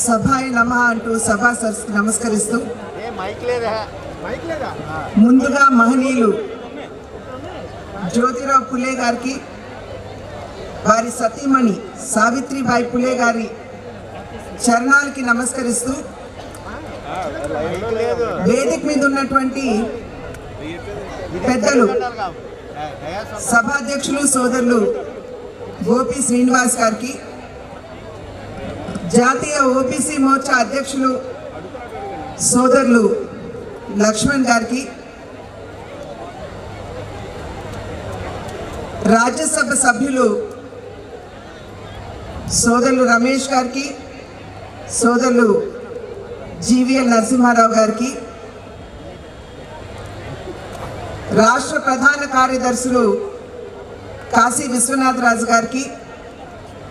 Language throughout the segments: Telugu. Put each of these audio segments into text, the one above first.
సభాయ నమ అంటూ సభా నమస్కరిస్తూ ముందుగా మహనీయులు జ్యోతిరావు పులే గారికి వారి సతీమణి సావిత్రిబాయి పులే గారి చరణాలకి నమస్కరిస్తూ వేదిక మీద ఉన్నటువంటి పెద్దలు సభాధ్యక్షులు సోదరులు గోపి శ్రీనివాస్ గారికి జాతీయ ఓబీసీ మోర్చా అధ్యక్షులు సోదరులు లక్ష్మణ్ గారికి రాజ్యసభ సభ్యులు సోదరులు రమేష్ గారికి సోదరులు జీవీఎల్ నరసింహారావు గారికి రాష్ట్ర ప్రధాన కార్యదర్శులు కాశీ విశ్వనాథ్ రాజు గారికి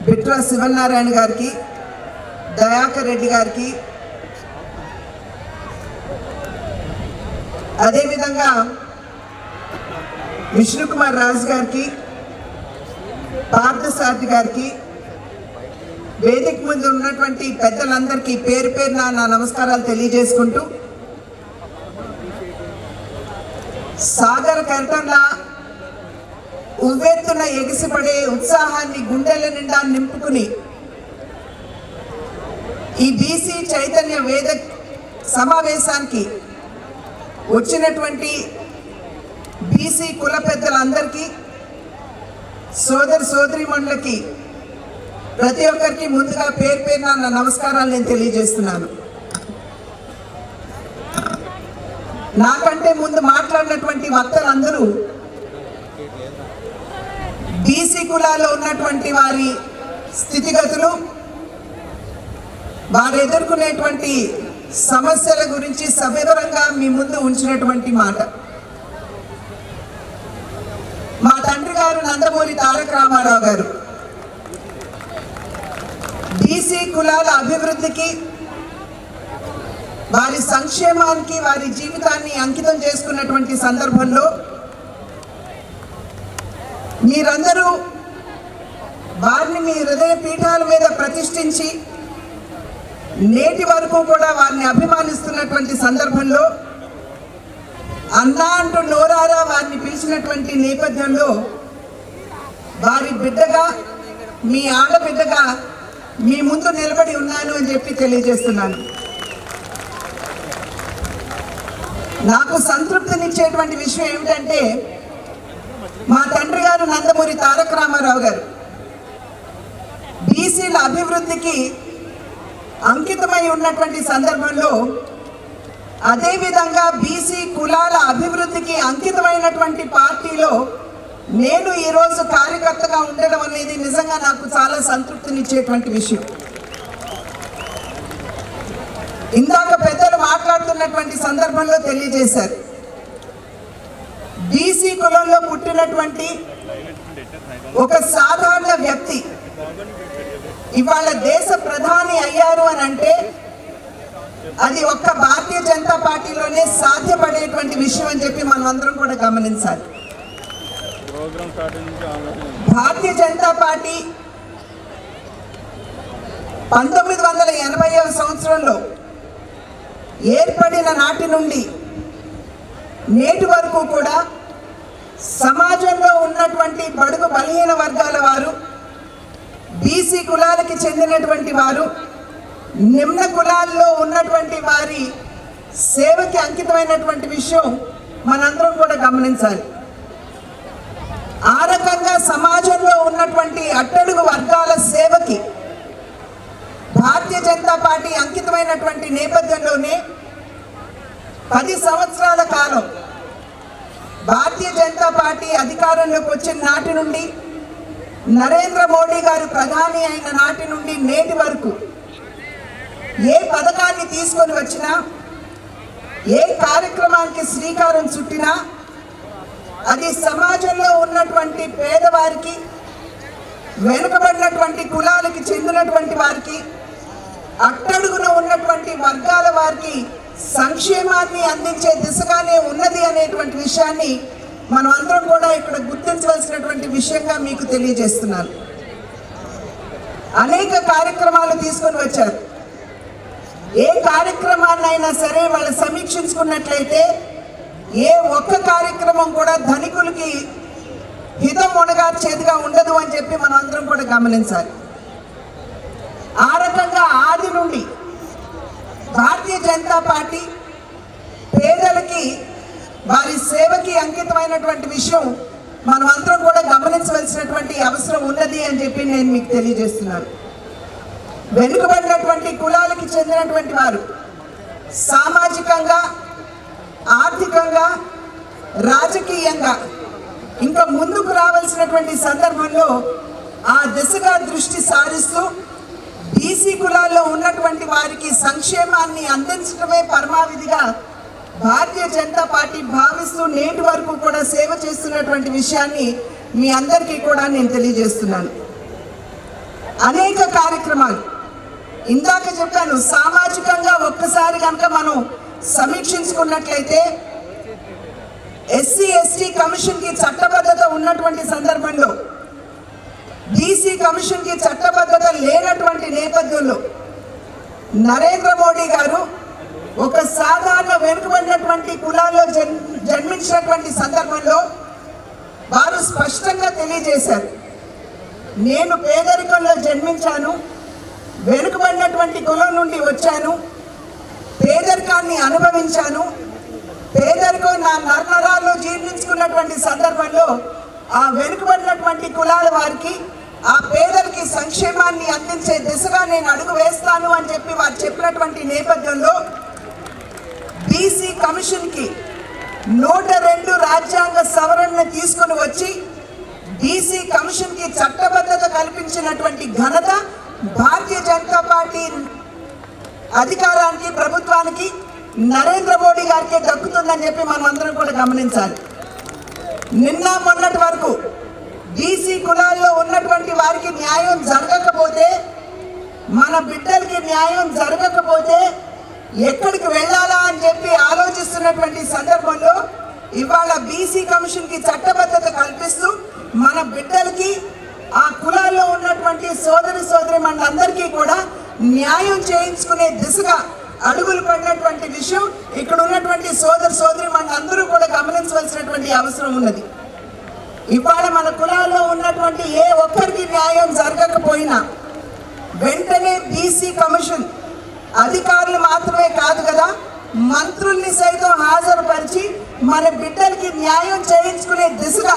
బిట్రా శివనారాయణ గారికి దయాకర్ రెడ్డి గారికి. అదేవిధంగా విష్ణుకుమార్ రాజు గారికి పార్థసారథి గారికి వేదిక ముందు ఉన్నటువంటి పెద్దలందరికీ పేరు పేరున నా నమస్కారాలు తెలియజేసుకుంటూ సాగర కెరటంలా ఉవ్వెత్తున ఎగిసిపడే ఉత్సాహాన్ని గుండెల నిండా నింపుకుని ఈ బీసీ చైతన్య వేద సమావేశానికి వచ్చినటువంటి బీసీ కుల పెద్దలందరికీ సోదరి సోదరిమణులకి ప్రతి ఒక్కరికి ముందుగా పేరు పేరున నా నమస్కారాలు నేను తెలియజేస్తున్నాను. నాకంటే ముందు మాట్లాడినటువంటి వక్తలందరూ బీసీ కులాల్లో ఉన్నటువంటి వారి స్థితిగతులు వారు ఎదుర్కొనేటువంటి సమస్యల గురించి సవివరంగా మీ ముందు ఉంచినటువంటి మాట. మా తండ్రి గారు నందమూరి తారక రామారావు గారు. బీసీ కులాల అభివృద్ధికి వారి సంక్షేమానికి వారి జీవితాన్ని అంకితం చేసుకున్నటువంటి సందర్భంలో మీరందరూ వారిని మీ హృదయ పీఠాల మీద ప్రతిష్ఠించి నేటి వరకు కూడా వారిని అభిమానిస్తున్నటువంటి సందర్భంలో అన్నా అంటూ నోరారా వారిని పిలిచినటువంటి నేపథ్యంలో వారి బిడ్డగా మీ ఆడబిడ్డగా మీ ముందు నిలబడి ఉన్నాను అని చెప్పి తెలియజేస్తున్నాను. నాకు సంతృప్తినిచ్చేటువంటి విషయం ఏమిటంటే మా తండ్రి గారు నందమూరి తారక రామారావు గారు బీసీల అభివృద్ధికి అంకితమై ఉన్నటువంటి సందర్భంలో అదేవిధంగా బీసీ కులాల అభివృద్ధికి అంకితమైనటువంటి పార్టీలో నేను ఈరోజు కార్యకర్తగా ఉండడం అనేది నిజంగా నాకు చాలా సంతృప్తినిచ్చేటువంటి విషయం. ఇందాక పెద్దలు మాట్లాడుతున్నటువంటి సందర్భంలో తెలియజేశారు. బీసీ కులంలో పుట్టినటువంటి ఒక సాధారణ వ్యక్తి ఇవాళ దేశ ప్రధాని అయ్యారు అని అంటే అది ఒక్క భారతీయ జనతా పార్టీలోనే సాధ్యపడేటువంటి విషయం అని చెప్పి మనం అందరం కూడా గమనించాలి. భారతీయ జనతా పార్టీ పంతొమ్మిది వందల ఎనభైవ సంవత్సరంలో ఏర్పడిన నాటి నుండి నేటి వరకు కూడా సమాజంలో ఉన్నటువంటి బడుగు బలహీన వర్గాల వారు బీసీ కులాలకి చెందినటువంటి వారు నిమ్న కులాల్లో ఉన్నటువంటి వారి సేవకి అంకితమైనటువంటి విషయం మనందరం కూడా గమనించాలి. ఆ రకంగా సమాజంలో ఉన్నటువంటి అట్టడుగు వర్గాల సేవకి భారతీయ జనతా పార్టీ అంకితమైనటువంటి నేపథ్యంలోనే పది సంవత్సరాల కాలం భారతీయ జనతా పార్టీ అధికారంలోకి వచ్చిన నాటి నుండి నరేంద్ర మోడీ గారు ప్రధాని అయిన నాటి నుండి నేటి వరకు ఏ పథకాన్ని తీసుకొని వచ్చినా ఏ కార్యక్రమానికి శ్రీకారం చుట్టినా అది సమాజంలో ఉన్నటువంటి పేదవారికి వెనుకబడినటువంటి కులాలకి చెందినటువంటి వారికి అట్టడుగున ఉన్నటువంటి వర్గాల వారికి సంక్షేమాన్ని అందించే దిశగానే ఉన్నది అనేటువంటి విషయాన్ని మనం అందరం కూడా ఇక్కడ గుర్తించవలసినటువంటి విషయంగా మీకు తెలియజేస్తున్నాను. అనేక కార్యక్రమాలు తీసుకొని వచ్చారు. ఏ అయినా సరే వాళ్ళు సమీక్షించుకున్నట్లయితే ఏ ఒక్క కార్యక్రమం కూడా ధనికులకి హితం ఉండగార్చేదిగా ఉండదు అని చెప్పి మనం అందరం కూడా గమనించాలి. ఆ రకంగా ఆది నుండి భారతీయ జనతా పార్టీ పేదలకి వారి సేవకి అంకితమైనటువంటి విషయం మనం అందరం కూడా గమనించవలసినటువంటి అవసరం ఉన్నది అని చెప్పి నేను మీకు తెలియజేస్తున్నాను. వెనుకబడినటువంటి కులాలకి చెందినటువంటి వారు సామాజికంగా ఆర్థికంగా రాజకీయంగా ఇంకా ముందుకు రావాల్సినటువంటి సందర్భంలో ఆ దిశగా దృష్టి సారిస్తూ బీసీ కులాల్లో ఉన్నటువంటి వారికి సంక్షేమాన్ని అందించడమే పరమావిధిగా భారతీయ జనతా పార్టీ భావిస్తూ నేటి వరకు కూడా సేవ చేస్తున్నటువంటి విషయాన్ని మీ అందరికీ కూడా నేను తెలియజేస్తున్నాను. అనేక కార్యక్రమాలు. ఇందాక చెప్పాను సామాజికంగా ఒక్కసారి కనుక మనం సమీక్షించుకున్నట్లయితే ఎస్సీ ఎస్టీ కమిషన్కి చట్టబద్ధత ఉన్నటువంటి సందర్భంలో బీసీ కమిషన్కి చట్టబద్ధత లేనటువంటి నేపథ్యంలో నరేంద్ర మోడీ గారు ఒక సాధారణ వెనుకబడినటువంటి కులాల్లో జన్ జన్మించినటువంటి సందర్భంలో వారు స్పష్టంగా తెలియజేశారు. నేను పేదరికంలో జన్మించాను వెనుకబడినటువంటి కులం నుండి వచ్చాను పేదరికాన్ని అనుభవించాను పేదరికం నా నరనరాల్లో జీర్ణించుకున్నటువంటి సందర్భంలో ఆ వెనుకబడినటువంటి కులాల వారికి ఆ పేదలకి సంక్షేమాన్ని అందించే దిశగా నేను అడుగు వేస్తాను అని చెప్పి వారు చెప్పినటువంటి నేపథ్యంలో బీసీ కమిషన్కి నూట రెండు రాజ్యాంగ సవరణను తీసుకుని వచ్చి బీసీ కమిషన్కి చట్టబద్ధత కల్పించినటువంటి ఘనత భారతీయ జనతా పార్టీ అధికారానికి ప్రభుత్వానికి నరేంద్ర మోడీ గారికి దక్కుతుందని చెప్పి మనం అందరం కూడా గమనించాలి. నిన్న మొన్నటి వరకు బీసీ కులాల్లో ఉన్నటువంటి వారికి న్యాయం జరగకపోతే మన బిడ్డలకి న్యాయం జరగకపోతే ఎక్కడికి వెళ్ళాలా అని చెప్పి ఆలోచిస్తున్నటువంటి సందర్భంలో ఇవాళ బీసీ కమిషన్కి చట్టబద్ధత కల్పిస్తూ మన బిడ్డలకి ఆ కులాల్లో ఉన్నటువంటి సోదరి సోదరి మనందరికీ కూడా న్యాయం చేయించుకునే దిశగా అడుగులు పడినటువంటి విషయం ఇక్కడ ఉన్నటువంటి సోదరు సోదరి మనందరూ కూడా గమనించవలసినటువంటి అవసరం ఉన్నది. ఇవాళ మన కులాల్లో ఉన్నటువంటి ఏ ఒక్కరికి న్యాయం జరగకపోయినా వెంటనే బీసీ కమిషన్ అధికారులు మాత్రమే కాదు కదా మంత్రుల్ని సైతం హాజరుపరిచి మన బిడ్డలకి న్యాయం చేయించుకునే దిశగా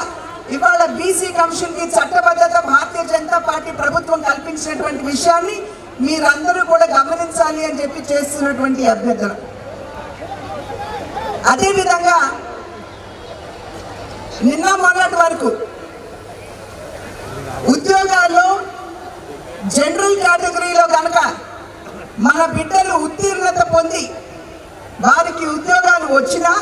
ఇవాళ బీసీ కమిషన్కి చట్టబద్ధత భారతీయ జనతా పార్టీ ప్రభుత్వం కల్పించినటువంటి విషయాన్ని మీరందరూ కూడా గమనించాలి అని చెప్పి చేస్తున్నటువంటి అభ్యర్థన. అదేవిధంగా నిన్న మొన్నటి వరకు ఉద్యోగాల్లో జనరల్ కేటగిరీలో కనుక మన బిడ్డలు ఉత్తీర్ణత పొంది వారికి ఉద్యోగాలు వచ్చినా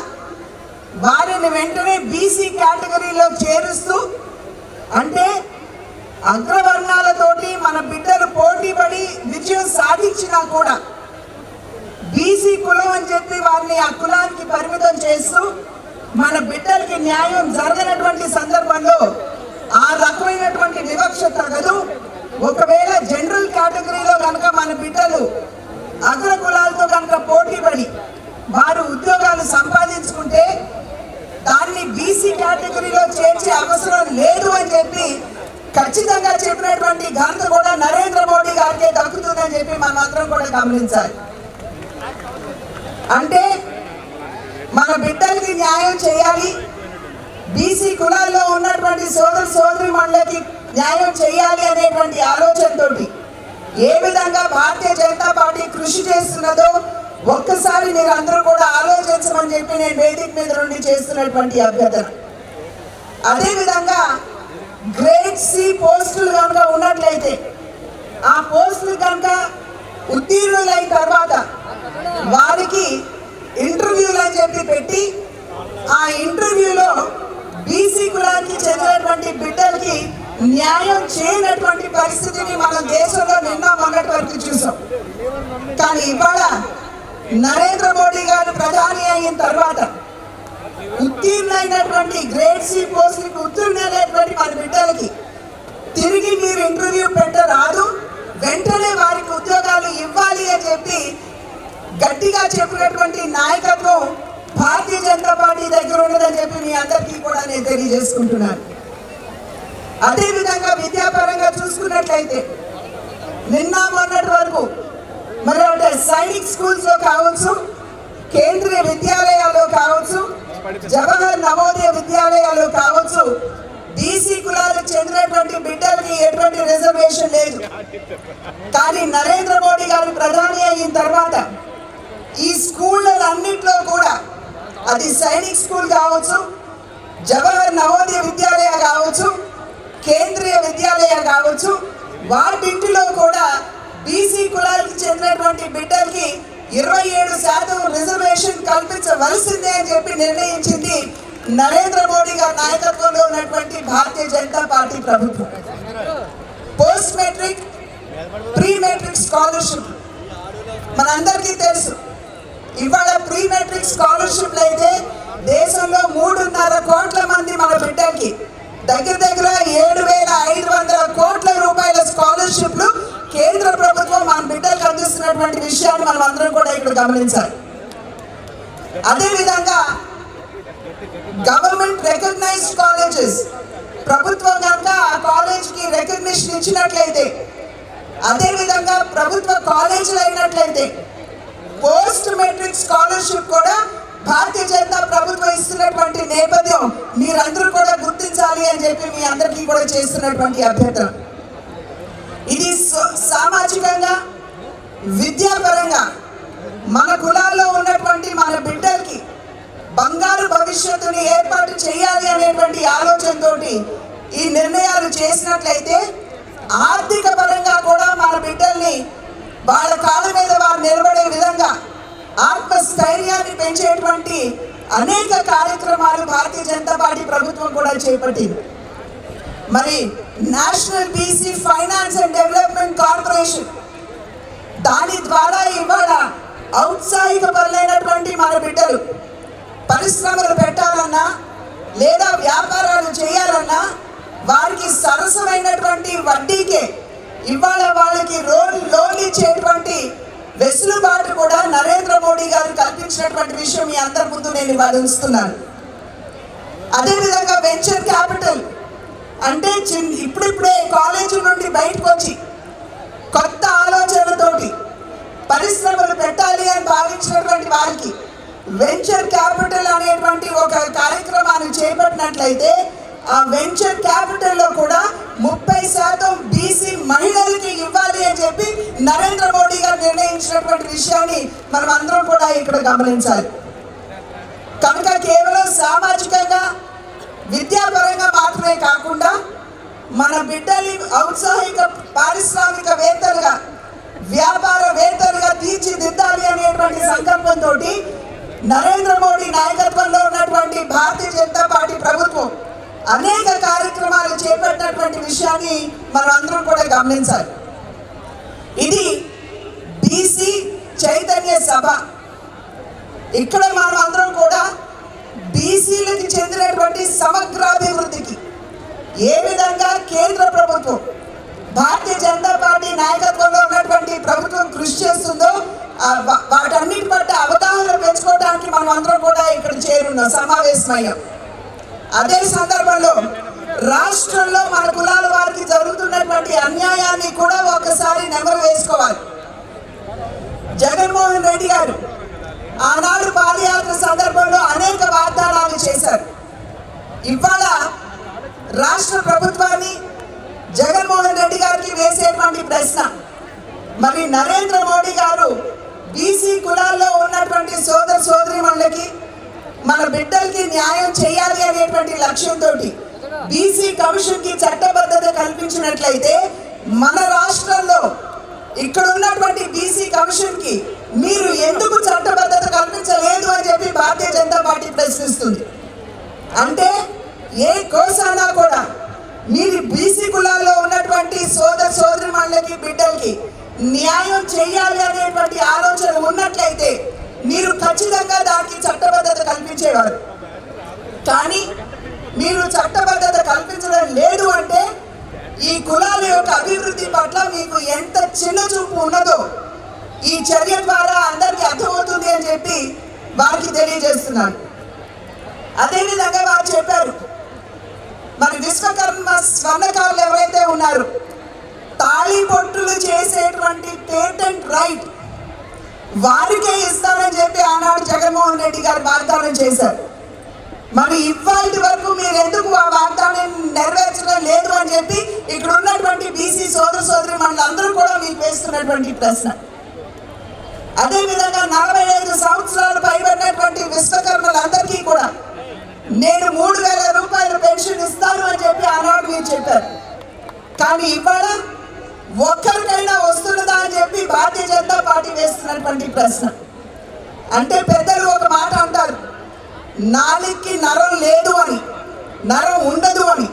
వారిని వెంటనే బీసీ కేటగిరీలో చేరుస్తూ అంటే అగ్రవర్ణాలతోటి మన బిడ్డలు పోటీ పడి విజయం సాధించినా కూడా బీసీ కులం అని చెప్పి వారిని ఆ కులానికి పరిమితం చేస్తూ మన బిడ్డలకి న్యాయం జరగనటువంటి సందర్భంలో ఆ రకమైనటువంటి వివక్ష తగదు. ఒకవేళ జనరల్ కేటగిరీలో కనుక మన బిడ్డలు అగ్ర కులాలతో కనుక పోటీ పడి వారు ఉద్యోగాలు సంపాదించుకుంటే దాన్ని బీసీ కేటగిరీలో చేర్చే అవసరం లేదు అని చెప్పి ఖచ్చితంగా చెప్పినటువంటి ఘనత కూడా నరేంద్ర మోడీ గారికే దక్కుతుందని చెప్పి మనం అందరం కూడా గమనించాలి. అంటే మన బిడ్డలకి న్యాయం చేయాలి. బీసీ కులాల్లో ఉన్నటువంటి సోదరు సోదరి మండలికి న్యాయం చేయాలి అనేటువంటి ఆలోచనతోటి ఏ విధంగా భారతీయ జనతా పార్టీ కృషి చేస్తున్నదో ఒక్కసారి మీరు అందరూ కూడా ఆలోచించమని చెప్పి నేను వేదిక మీద నుండి చేస్తున్నటువంటి అభ్యర్థన. అదేవిధంగా గ్రేడ్ సి పోస్టులు కనుక ఉన్నట్లయితే ఆ పోస్టులు కనుక ఉత్తీర్ణులైన తర్వాత వారికి ఇంటర్వ్యూలు అని చెప్పి పెట్టి ఆ ఇంటర్వ్యూ న్యాయం చేయనటువంటి పరిస్థితిని మన దేశంలో నిన్న మొన్నటి వరకు చూసాం. కానీ ఇవాళ నరేంద్ర మోడీ గారు ప్రధాని అయిన తర్వాత ఉత్తీర్ణైనటువంటి గ్రేడ్ సి పోస్టులకు ఉత్తీర్ణులైనటువంటి మన బిడ్డలకి తిరిగి మీరు ఇంటర్వ్యూ పెట్టరాదు వెంటనే వారికి ఉద్యోగాలు ఇవ్వాలి అని చెప్పి గట్టిగా చెప్పినటువంటి నాయకత్వం భారతీయ జనతా పార్టీ దగ్గర ఉన్నదని చెప్పి మీ అందరికీ కూడా నేను తెలియజేసుకుంటున్నాను. అదేవిధంగా విద్యాపరంగా చూసుకున్నట్లయితే నిన్న మొన్నటి వరకు మరి అంటే సైనిక్ స్కూల్స్లో కావచ్చు కేంద్రీయ విద్యాలయాల్లో కావచ్చు జవహర్ నవోదయ విద్యాలయాల్లో కావచ్చు బీసీ కులాలకు చెందినటువంటి బిడ్డలకి ఎటువంటి రిజర్వేషన్ లేదు. కానీ నరేంద్ర మోడీ గారు ప్రధాని అయిన తర్వాత ఈ స్కూళ్ళన్నింటిలో కూడా అది సైనిక్ స్కూల్ కావచ్చు జవహర్ నవోదయ విద్యాలయ కావచ్చు కేంద్రీయ విద్యాలయాలు కావచ్చు వాటింటిలో కూడా బీసీ కులాలకు చెందినటువంటి బిడ్డలకి ఇరవై ఏడు శాతం రిజర్వేషన్ కల్పించవలసిందే అని చెప్పి నిర్ణయించింది నరేంద్ర మోడీ గారి నాయకత్వంలో ఉన్నటువంటి భారతీయ జనతా పార్టీ ప్రభుత్వం. Post matric pre matric scholarship మనందరికీ తెలుసు ఇవాళ ప్రీ మెట్రిక్ స్కాలర్షిప్లు అయితే దేశంలో మూడున్నర కోట్ల మంది మన బిడ్డలకి దగ్గర దగ్గర ఏడు వేల ఐదు వందల కోట్ల రూపాయల స్కాలర్షిప్లు కేంద్ర ప్రభుత్వం మన బిడ్డలకు అందిస్తున్నటువంటి విషయాన్ని మనం అందరం కూడా ఇక్కడ గమనించాలి. అదేవిధంగా గవర్నమెంట్ రికగ్నైజ్డ్ కాలేజెస్ ప్రభుత్వం కనుక ఆ కాలేజ్కి రికగ్నిషన్ ఇచ్చినట్లయితే అదేవిధంగా ప్రభుత్వ కాలేజీలు అయినట్లయితే పోస్ట్ మెట్రిక్ స్కాలర్షిప్ కూడా భారతీయ జనతా ప్రభుత్వం ఇస్తున్నటువంటి నేపథ్యం మీరందరూ కూడా గుర్తించాలి అని చెప్పి మీ అందరికీ కూడా చేస్తున్నటువంటి అభ్యర్థన. ఇది సామాజికంగా విద్యాపరంగా మన కులాల్లో ఉన్నటువంటి మన బిడ్డలకి బంగారు భవిష్యత్తుని ఏర్పాటు చేయాలి అనేటువంటి ఆలోచనతోటి ఈ నిర్ణయాలు చేసినట్లయితే ఆర్థిక పరంగా కూడా మన బిడ్డల్ని వాళ్ళ కాళ్ళ మీద వారిని నిలబడే విధంగా ఆత్మస్థైర్యాన్ని పెంచేటువంటి అనేక కార్యక్రమాలు భారతీయ జనతా పార్టీ ప్రభుత్వం కూడా చేపట్టింది. మరి national BC finance and development corporation దాని ద్వారా ఇవాళ ఔత్సాహిక పరులైనటువంటి మన బిడ్డలు పరిశ్రమలు పెట్టాలన్నా లేదా వ్యాపారాలు చేయాలన్నా వారికి సరసమైనటువంటి వడ్డీకే ఇవాళ వాళ్ళకి లోన్ లోన్ ఇచ్చేటువంటి వెసులుబాటు కూడా నరేంద్ర మోడీ గారు కల్పించినటువంటి విషయం మీ అందరి ముందు నేను ఇవాళ ఉంచుతున్నాను. అదేవిధంగా వెంచర్ క్యాపిటల్ అంటే ఇప్పుడిప్పుడే కాలేజీ నుండి బయటకు వచ్చి కొత్త ఆలోచనలతోటి పరిశ్రమలు పెట్టాలి అని భావించినటువంటి వారికి వెంచర్ క్యాపిటల్ అనేటువంటి ఒక కార్యక్రమాన్ని చేపట్టినట్లయితే ఆ వెంచర్ క్యాపిటల్లో కూడా ముప్పై శాతం బీసీ మహిళలకి ఇవ్వాలి అని చెప్పి నరేంద్ర మోడీ గారు నిర్ణయించినటువంటి విషయాన్ని మనం అందరం కూడా ఇక్కడ గమనించాలి. కనుక కేవలం సామాజికంగా విద్యాపరంగా మాత్రమే కాకుండా మన బిడ్డల్ని ఔత్సాహిక పారిశ్రామికవేత్తలుగా వ్యాపారవేత్తలుగా తీర్చిదిద్దాలి అనేటువంటి సంకల్పంతో నరేంద్ర మోడీ నాయకత్వంలో ఉన్నటువంటి భారతీయ జనతా పార్టీ ప్రభుత్వం అనేక కార్యక్రమాలు చేపట్టినటువంటి విషయాన్ని మనం అందరం కూడా గమనించాలి. ఇది బీసీ చైతన్య సభ. ఇక్కడ మనం అందరం కూడా బీసీలకు చెందినటువంటి సమగ్రాభివృద్ధికి ఏ విధంగా కేంద్ర ప్రభుత్వం భారతీయ జనతా పార్టీ నాయకత్వంలో ఉన్నటువంటి ప్రభుత్వం కృషి చేస్తుందో వా- వాటన్నిటి పట్ల అవగాహన పెంచుకోవడానికి మనం అందరం కూడా ఇక్కడ చేరున్నాం సమావేశమయ్యాం. అదే సందర్భంలో రాష్ట్రంలో మన కులాల వారికి జరుగుతున్నటువంటి అన్యాయాన్ని కూడా ఒకసారి నెమరు వేసుకోవాలి. జగన్మోహన్ రెడ్డి గారు ఆనాడు పాదయాత్ర సందర్భంలో అనేక వాగ్దానాలు చేశారు. ఇవాళ రాష్ట్ర ప్రభుత్వాన్ని జగన్మోహన్ రెడ్డి గారికి వేసేటువంటి ప్రశ్న మరి నరేంద్ర మోడీ గారు బీసీ కులాల్లో ఉన్నటువంటి సోదర సోదరి సోదరిమణులకి మన బిడ్డలకి న్యాయం చేయాలి అనేటువంటి లక్ష్యంతో బీసీ కమిషన్కి చట్టబద్ధత కల్పించినట్లయితే మన రాష్ట్రంలో ఇక్కడ ఉన్నటువంటి బీసీ కమిషన్కి మీరు ఎందుకు చట్టబద్ధత కల్పించలేదు అని చెప్పి భారతీయ జనతా పార్టీ ప్రశ్నిస్తుంది. అంటే ఏ కోసానా కూడా మీరు బీసీ కులాల్లో ఉన్నటువంటి సోదర సోదరిమణులకి బిడ్డలకి న్యాయం చేయాలి అనేటువంటి ఆలోచన ఉన్నట్లయితే మీరు ఖచ్చితంగా దానికి చట్టబద్ధత కల్పించేవారు. కానీ మీరు చట్టబద్ధత కల్పించడం లేదు అంటే ఈ కులాల యొక్క అభివృద్ధి పట్ల మీకు ఎంత చిన్న చూపు ఉన్నదో ఈ చర్య ద్వారా అందరికీ అర్థమవుతుంది అని చెప్పి వారికి తెలియజేస్తున్నాను. అదేవిధంగా వారు చెప్పారు మరి విశ్వకర్మ స్వర్ణకారులు ఎవరైతే ఉన్నారు తాళి పొట్టులు చేసేటువంటి పేటెంట్ రైట్ వారికే ఇస్తానని చెప్పి ఆనాడు జగన్మోహన్ రెడ్డి గారు వాగ్దానం చేశారు. మరి ఇవాటి వరకు మీరు ఎందుకు ఆ వాగ్దానం నెరవేర్చడం లేదు అని చెప్పి ఇక్కడ ఉన్నటువంటి బీసీ సోదర సోదరి అందరూ కూడా మీకు వేస్తున్నటువంటి ప్రశ్న. అదేవిధంగా నలభై ఐదు సంవత్సరాలు పైబడినటువంటి విశ్వకర్మలందరికీ కూడా నేను మూడు వేల వేస్తున్నటువంటి ప్రశ్న. అంటే పెద్దలు ఒక మాట అంటారు. నాలికి నరం లేదు అని నరం ఉండదు అని.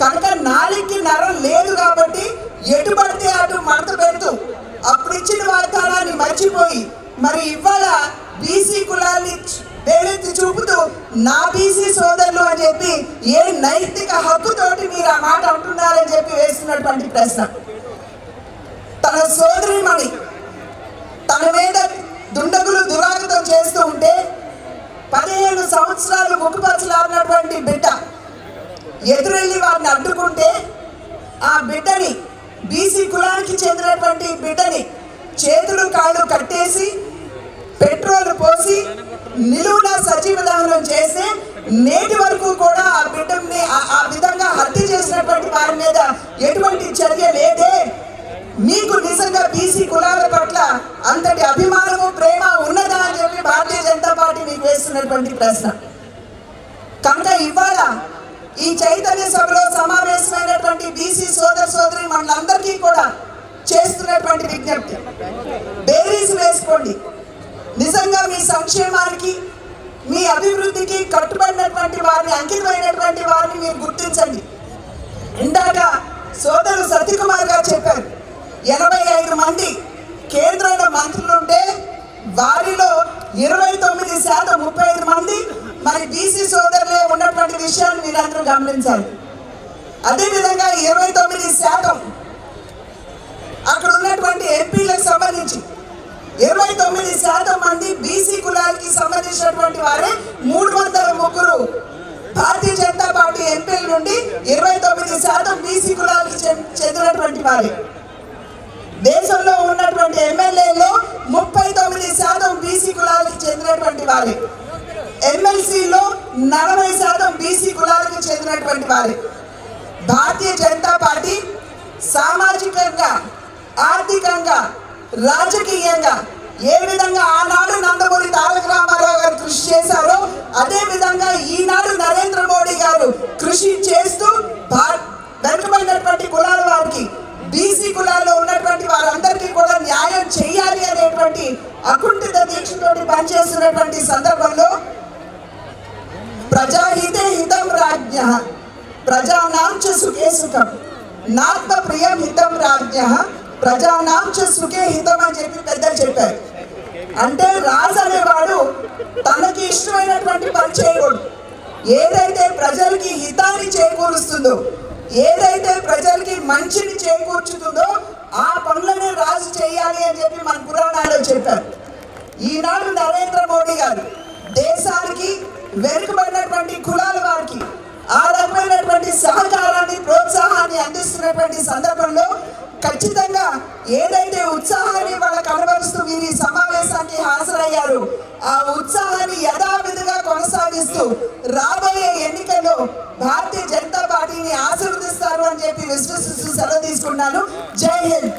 కనుక నాలికి నరం లేదు కాబట్టి ఎటు పడితే అటు మడత పెడుతూ అప్పుడు ఇచ్చిన వాగ్దానాన్ని మర్చిపోయి మరి ఇవాళ బీసీ కులాన్ని పేరెత్తి చూపుతూ నా బీసీ సోదరులు అని చెప్పి ఏ నైతిక హక్కుతోటి మీరు ఆ మాట అంటున్నారని చెప్పి వేస్తున్నటువంటి ప్రశ్న. ఎదురెళ్ళి వారిని అడ్డుకుంటే ఆ బిడ్డని బీసీ కులానికి చెందినటువంటి బిడ్డని చేతులు కాళ్ళు కట్టేసి పెట్రోల్ పోసి నిలువున సజీవ దహనం చేసి నేటి వరకు కూడా ఆ బిడ్డని ఆ- ఆ విధంగా హత్య చేసినటువంటి వారి మీద ఎటువంటి చర్య లేదే. మీకు నిజంగా బీసీ కులాల పట్ల అంతటి అభిమానము ప్రేమ ఉన్నదా అని చెప్పి భారతీయ జనతా పార్టీ మీకు వేస్తున్నటువంటి ప్రశ్న. కనుక ఇవాళ ఈ చైతన్య సభలో సమావేశమైనటువంటి బీసీ సోదర సోదరి మనందరికీ కూడా చేస్తున్నటువంటి విజ్ఞప్తి. బేరీస్ వేసుకోండి. నిజంగా మీ సంక్షేమానికి మీ అభివృద్ధికి కట్టుబడినటువంటి వారిని అంకితమైనటువంటి వారిని మీరు గుర్తించండి. ఇందాక సోదరు సత్యకుమార్ గారు చెప్పారు ఎనభై ఐదు మంది కేంద్రంలో మంత్రులుంటే వారిలో ఇరవై తొమ్మిది శాతం ముప్పై ఐదు మంది మరి బీసీ సోదరులే ఉన్నటువంటి విషయాన్ని మీరందరూ గమనించాలి. అదేవిధంగా ఇరవై తొమ్మిది శాతం అక్కడ ఉన్నటువంటి ఎంపీలకు సంబంధించి ఇరవై తొమ్మిది శాతం మంది బీసీ కులాలకి సంబంధించినటువంటి వారే మూడు వందల ముగ్గురు భారతీయ జనతా పార్టీ ఎంపీల నుండి ఇరవై తొమ్మిది శాతం బీసీ కులాలకు చెందినటువంటి వారే. దేశంలో ఉన్నటువంటి ఎమ్మెల్యేలో ముప్పై తొమ్మిది శాతం బీసీ కులాలకు చెందినటువంటి వారే ఎమ్మెల్సీలో నలభై శాతం బీసీ కులాలకు చెందినటువంటి భారతీయ జనతా పార్టీ సామాజికంగా ఆర్థికంగా రాజకీయంగా ఏ విధంగా ఆనాడు నందమూరి తారక రామారావు గారు కృషి చేశారో అదే విధంగా ఈనాడు నరేంద్ర మోడీ గారు కృషి చేస్తూ భార- వెనుకబడినటువంటి కులాల వారికి బీసీ కులాల్లో ఉన్నటువంటి వారందరికీ కూడా న్యాయం చేయాలి అనేటువంటి అకుంఠిత దీక్షతోటి పనిచేస్తున్నటువంటి సందర్భంలో ప్రజాహితే హితం రాజ్ఞ. ప్రజానాం చ సుఖే సుఖం నాత్మ ప్రియం హితం రాజ్ఞ ప్రజానాం చ సుఖే హితం అని చెప్పి పెద్దలు చెప్పారు. అంటే రాజు అనేవాడు తనకి ఇష్టమైనటువంటి పని చేయకూడదు. ఏదైతే ప్రజలకి హితాన్ని చేకూరుస్తుందో ఏదైతే ప్రజలకి మంచిని చేకూర్చుతుందో ఆ పనులనే రాజు చేయాలి అని చెప్పి మన పురాణాలు చెప్పారు. ఈనాడు నరేంద్ర మోడీ గారు దేశానికి వెనుకబడినటువంటి కులాల వారికి ఆ రకమైనటువంటి సహకారాన్ని ప్రోత్సాహాన్ని అందిస్తున్నటువంటి సందర్భంలో ఖచ్చితంగా ఏదైతే ఉత్సాహాన్ని వాళ్ళ కనబరుస్తూ మీరు ఈ సమావేశానికి హాజరయ్యారు ఆ ఉత్సాహాన్ని యథావిధిగా కొనసాగిస్తూ రాబోయే ఎన్నికల్లో భారతీయ జనతా పార్టీని ఆశీర్వదిస్తారు అని చెప్పి విశ్వసిస్తూ సెలవు తీసుకున్నాను జై హింద్.